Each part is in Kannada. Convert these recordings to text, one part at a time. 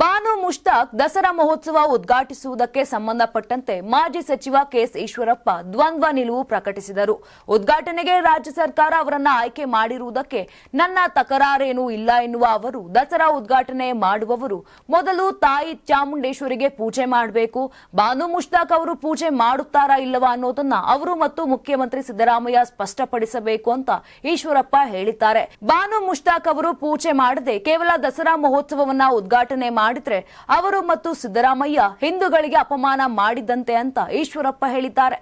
ಬಾನು ಮುಷ್ತಾಕ್ ದಸರಾ ಮಹೋತ್ಸವ ಉದ್ಘಾಟಿಸುವುದಕ್ಕೆ ಸಂಬಂಧಪಟ್ಟಂತೆ ಮಾಜಿ ಸಚಿವ ಕೆಎಸ್ ಈಶ್ವರಪ್ಪ ದ್ವಂದ್ವ ನಿಲುವು ಪ್ರಕಟಿಸಿದರು. ಉದ್ಘಾಟನೆಗೆ ರಾಜ್ಯ ಸರ್ಕಾರ ಅವರನ್ನ ಆಯ್ಕೆ ಮಾಡಿರುವುದಕ್ಕೆ ನನ್ನ ತಕರಾರೇನೂ ಇಲ್ಲ ಎನ್ನುವ ಅವರು ದಸರಾ ಉದ್ಘಾಟನೆ ಮಾಡುವವರು ಮೊದಲು ತಾಯಿ ಚಾಮುಂಡೇಶ್ವರಿಗೆ ಪೂಜೆ ಮಾಡಬೇಕು, ಬಾನು ಮುಷ್ತಾಕ್ ಅವರು ಪೂಜೆ ಮಾಡುತ್ತಾರಾ ಇಲ್ಲವಾ ಅನ್ನೋದನ್ನ ಅವರು ಮತ್ತು ಮುಖ್ಯಮಂತ್ರಿ ಸಿದ್ದರಾಮಯ್ಯ ಸ್ಪಷ್ಟಪಡಿಸಬೇಕು ಅಂತ ಈಶ್ವರಪ್ಪ ಹೇಳಿದ್ದಾರೆ. ಬಾನು ಮುಷ್ತಾಕ್ ಅವರು ಪೂಜೆ ಮಾಡದೆ ಕೇವಲ ದಸರಾ ಮಹೋತ್ಸವವನ್ನ ಉದ್ಘಾಟನೆ ಮಾಡಿದ್ರೆ ಅವರು ಮತ್ತು ಸಿದ್ದರಾಮಯ್ಯ ಹಿಂದೂಗಳಿಗೆ ಅಪಮಾನ ಮಾಡಿದಂತೆ ಅಂತ ಈಶ್ವರಪ್ಪ ಹೇಳಿದ್ದಾರೆ.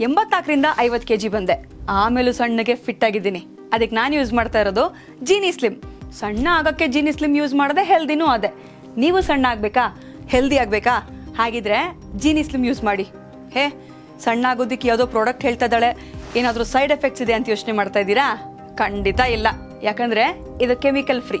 ಎಂಬತ್ನಾಲ್ಕರಿಂದ ಐವತ್ತು ಕೆ ಜಿ ಬಂದೆ. ಆಮೇಲೂ ಸಣ್ಣಗೆ ಫಿಟ್ ಆಗಿದ್ದೀನಿ. ಅದಕ್ಕೆ ನಾನು ಯೂಸ್ ಮಾಡ್ತಾ ಇರೋದು ಜೀನಿ ಸ್ಲಿಮ್ ಸಣ್ಣ ಆಗಕ್ಕೆ ಜೀನಿ ಸ್ಲಿಮ್ ಯೂಸ್ ಮಾಡದೆ ಹೆಲ್ದಿನೂ ಅದೇ. ನೀವು ಸಣ್ಣ ಆಗಬೇಕಾ? ಹೆಲ್ದಿ ಆಗಬೇಕಾ? ಹಾಗಿದ್ರೆ ಜೀನಿ ಸ್ಲಿಮ್ ಯೂಸ್ ಮಾಡಿ. ಹೇ, ಸಣ್ಣ ಆಗೋದಿಕ್ಕೆ ಯಾವುದೋ ಪ್ರಾಡಕ್ಟ್ ಹೇಳ್ತಾ ಇದ್ದಾಳೆ. ಏನಾದರೂ ಸೈಡ್ ಎಫೆಕ್ಟ್ಸ್ ಇದೆ ಅಂತ ಯೋಚನೆ ಮಾಡ್ತಾ ಇದ್ದೀರಾ? ಖಂಡಿತ ಇಲ್ಲ. ಯಾಕಂದರೆ ಇದು ಕೆಮಿಕಲ್ ಫ್ರೀ